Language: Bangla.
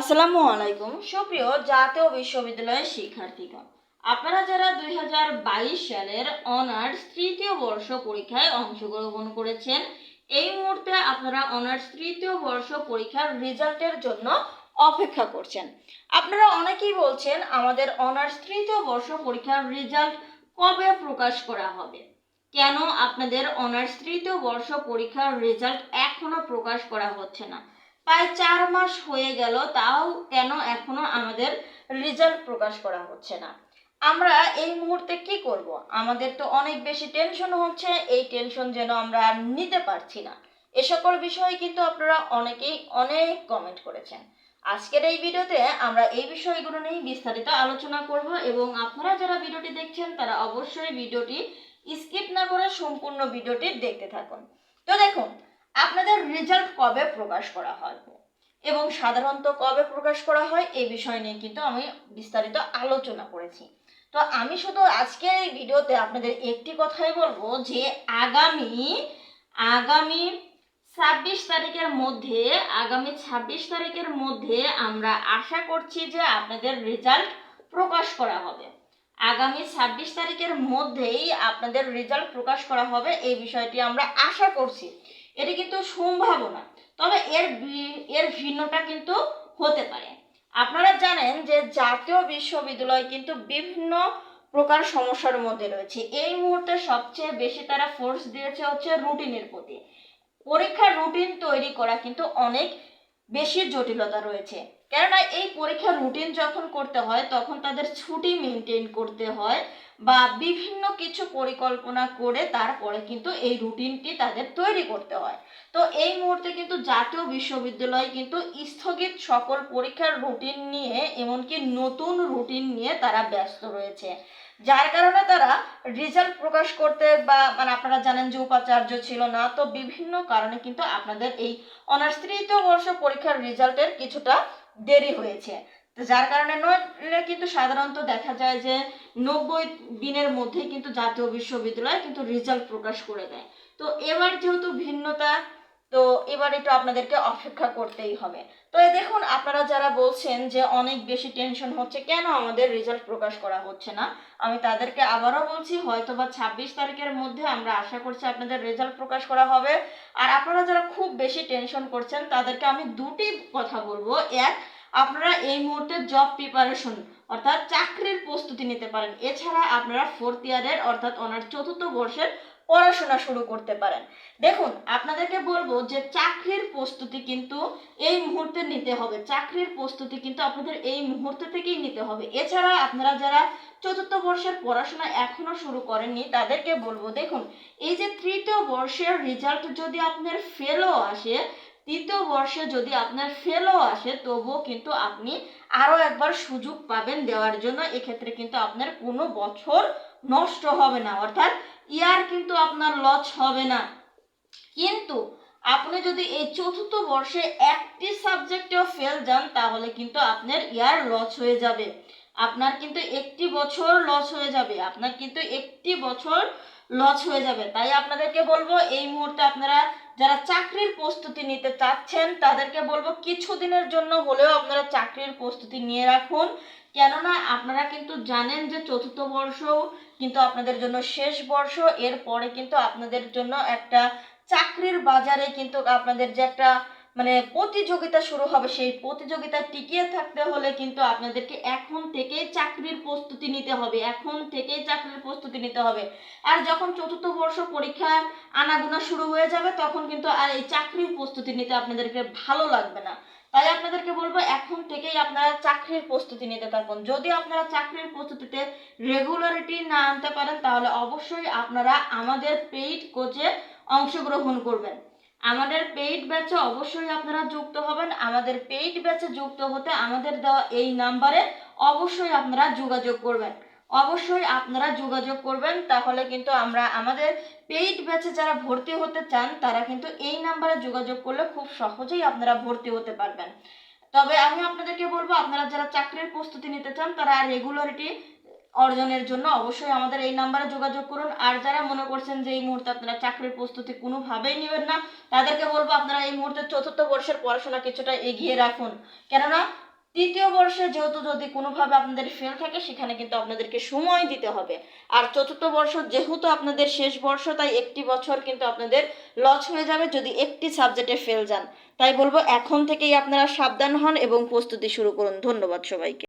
আসসালামু আলাইকুম। সুপ্রিয় জাতীয় বিশ্ববিদ্যালয়ের শিক্ষার্থীগণ, আপনারা যারা দু হাজার বাইশ সালের অনার্স তৃতীয় বর্ষ পরীক্ষায় অংশগ্রহণ করেছেন, এই মুহূর্তে আপনারা অনার্স তৃতীয় বর্ষ পরীক্ষার রেজাল্টের জন্য অপেক্ষা করছেন। আপনারা অনেকেই বলছেন আমাদের অনার্স তৃতীয় বর্ষ পরীক্ষার রেজাল্ট কবে প্রকাশ করা হবে? কেন আপনাদের অনার্স তৃতীয় বর্ষ পরীক্ষার রেজাল্ট এখনও প্রকাশ করা হচ্ছে না? প্রায় চার মাস হয়ে গেল, তাও কেন এখনও আমাদের রেজাল্ট প্রকাশ করা হচ্ছে না। আমরা এই মুহূর্তে কি করব? আমাদের তো অনেক বেশি টেনশন হচ্ছে, এই টেনশন যেন আমরা আর নিতে পারছি না। এ সকল বিষয়ে কিন্তু আপনারা অনেকেই অনেক কমেন্ট করেছেন। আজকের এই ভিডিওতে আমরা এই বিষয়গুলো নিয়ে বিস্তারিত আলোচনা করব এবং আপনারা যারা ভিডিওটি দেখছেন, তারা অবশ্যই ভিডিওটি স্কিপ না করে সম্পূর্ণ ভিডিওটি দেখতে থাকুন। তো দেখুন আপনাদের রেজাল্ট কবে প্রকাশ করা হয়? এবং সাধারণত কবে প্রকাশ করা হয়? এই বিষয় নিয়ে কিন্তু আমি বিস্তারিত আলোচনা করেছি। তো আমি শুধু আজকের এই ভিডিওতে আপনাদের একটি কথাই বলব যে আগামী আগামী ছাব্বিশ তারিখের মধ্যে, আগামী ছাব্বিশ তারিখের মধ্যে আমরা আশা করছি যে আপনাদের রেজাল্ট প্রকাশ করা হবে। আগামী ছাব্বিশ তারিখের মধ্যেই আপনাদের রেজাল্ট প্রকাশ করা হবে, এই বিষয়টি আমরা আশা করছি। এটি কিন্তু সম্ভাবনা। তবে এর এর ভিন্নটা কিন্তু হতে পারে। আপনারা জানেন যে জাতীয় বিশ্ববিদ্যালয় কিন্তু বিভিন্ন প্রকার সমস্যার মধ্যে রয়েছে। এই মুহূর্তে সবচেয়ে বেশি তারা ফোর্স দিয়েছে হচ্ছে রুটিনের প্রতি। পরীক্ষার রুটিন তৈরি করা কিন্তু অনেক বেশি জটিলতা রয়েছে। কেননা এই পরীক্ষার রুটিন যখন করতে হয়, তখন তাদের ছুটি মেনটেন করতে হয় বা বিভিন্ন কিছু পরিকল্পনা করে তারপরে কিন্তু এই রুটিনটি তাদের তৈরি করতে হয়। তো এই মুহূর্তে কিন্তু জাতীয় বিশ্ববিদ্যালয় কিন্তু স্থগিত সকল পরীক্ষার রুটিন নিয়ে এমনকি নতুন রুটিন নিয়ে তারা ব্যস্ত রয়েছে। যার কারণে তারা রেজাল্ট প্রকাশ করতে বা মানে আপনারা জানেন যে উপাচার্য ছিল না, তো বিভিন্ন কারণে কিন্তু আপনাদের এই অনার্স তৃতীয় বর্ষ পরীক্ষার রেজাল্টের কিছুটা দেরি হয়েছে। তো যার কারণে নইলে কিন্তু সাধারণত দেখা যায় যে নব্বই দিনের মধ্যে কিন্তু জাতীয় বিশ্ববিদ্যালয় কিন্তু রেজাল্ট প্রকাশ করে দেয়। তো এবার যেহেতু ভিন্নতা তো এবার একটু আপনাদেরকে অপেক্ষা করতেই হবে। তো দেখুন, আপনারা যারা বলছেন যে অনেক বেশি টেনশন হচ্ছে, কেন আমাদের রেজাল্ট প্রকাশ করা হচ্ছে না? আমি তাদেরকে আবারও বলছি হয়তো বা ছাব্বিশ তারিখের মধ্যে আমরা আশা করছি আপনাদের রেজাল্ট প্রকাশ করা হবে। আর আপনারা যারা খুব বেশি টেনশন করছেন, তাদেরকে আমি দুটি কথা বলব। এক, আপনারা এই মুহূর্তে জব প্রিপারেশন অর্থাৎ চাকরির প্রস্তুতি নিতে পারেন। এছাড়া আপনারা ফোর্থ ইয়ারের অর্থাৎ অনার চতুর্থ বর্ষের পড়াশোনা শুরু করতে পারেন। দেখুন, আপনাদেরকে বলব যে চাকরির প্রস্তুতি কিন্তু এই মুহূর্তে নিতে হবে। চাকরির প্রস্তুতি কিন্তু আপনাদের এই মুহূর্ত থেকেই নিতে হবে। এছাড়া আপনারা যারা চতুর্থ বর্ষের পড়াশোনা এখনও শুরু করেননি, তাদেরকে বলব, দেখুন, এই যে তৃতীয় বর্ষের রেজাল্ট যদি আপনার ফেলও আসে তৃতীয় বর্ষে যদি আপনার ফেলও আসে, তবুও কিন্তু আপনি আরও একবার সুযোগ পাবেন দেওয়ার জন্য। এক্ষেত্রে কিন্তু আপনার কোনো বছর নষ্ট হবে না। অর্থাৎ ইয়ার কিন্তু আপনার লস হবে না। কিন্তু আপনি যদি এই চতুর্থ বর্ষে একটি সাবজেক্টেও ফেল যান, তাহলে কিন্তু আপনার ইয়ার লস হয়ে যাবে। আপনার কিন্তু একটি বছর লস হয়ে যাবে। আপনার কিন্তু একটি বছর লস হয়ে যাবে। তাই আপনাদেরকে বলব, এই মুহূর্তে আপনারা যারা চাকরির প্রস্তুতি নিতে চাচ্ছেন, তাদেরকে বলব কিছুদিনের জন্য হলেও আপনারা চাকরির প্রস্তুতি নিয়ে রাখুন। কেননা আপনারা কিন্তু জানেন যে চতুর্থ বর্ষ কিন্তু আপনাদের জন্য শেষ বর্ষ। এরপরে কিন্তু আপনাদের জন্য একটা চাকরির বাজারে কিন্তু আপনাদের যে একটা মানে প্রতিযোগিতা শুরু হবে, সেই প্রতিযোগিতা টিকিয়ে থাকতে হলে কিন্তু আপনাদেরকে এখন থেকেই চাকরির প্রস্তুতি নিতে হবে, এখন থেকেই চাকরির প্রস্তুতি নিতে হবে। আর যখন চতুর্থ বর্ষ পরীক্ষা আনাগোনা শুরু হয়ে যাবে, তখন কিন্তু আর এই চাকরির প্রস্তুতি নিতে আপনাদেরকে ভালো লাগবে না। তাই আপনাদেরকে বলব, এখন থেকেই আপনারা চাকরির প্রস্তুতি নিতে থাকুন। যদি আপনারা চাকরির প্রস্তুতিতে রেগুলারিটি না আনতে পারেন, তাহলে অবশ্যই আপনারা আমাদের পেইড কোচে অংশগ্রহণ করবেন। আমাদের পেইড ব্যাচে অবশ্যই আপনারা যুক্ত হবেন। আমাদের পেইড ব্যাচে যুক্ত হতে আমাদের দেওয়া এই নাম্বারে অবশ্যই আপনারা যোগাযোগ করবেন। অবশ্যই আপনারা যোগাযোগ করবেন, তাহলে কিন্তু আমরা আমাদের পেইড ব্যাচে যারা ভর্তি হতে চান, তারা কিন্তু এই নাম্বারে যোগাযোগ করলে খুব সহজেই আপনারা ভর্তি হতে পারবেন। তবে আমি আপনাদেরকে বলব, আপনারা যারা চাকরির প্রস্তুতি নিতে চান, তারা রেগুলারিটি অর্জনের জন্য অবশ্যই আমাদের এই নাম্বারে যোগাযোগ করুন। আর যারা মনে করছেন যে এই মুহূর্তে আপনারা চাকরির প্রস্তুতি কোনোভাবেই নেবেন না, তাদেরকে বলব আপনারা এই মুহূর্তে চতুর্থ বর্ষের পড়াশোনা কিছুটা এগিয়ে রাখুন। কেননা, তৃতীয় বর্ষে যেহেতু যদি কোনোভাবে আপনাদের ফেল থাকে, সেখানে কিন্তু আপনাদেরকে সময় দিতে হবে। আর চতুর্থ বর্ষ যেহেতু আপনাদের শেষ বর্ষ, তাই একটি বছর কিন্তু আপনাদের লস হয়ে যাবে যদি একটি সাবজেক্টে ফেল যান। তাই বলব, এখন থেকেই আপনারা সাবধান হন এবং প্রস্তুতি শুরু করুন। ধন্যবাদ সবাইকে।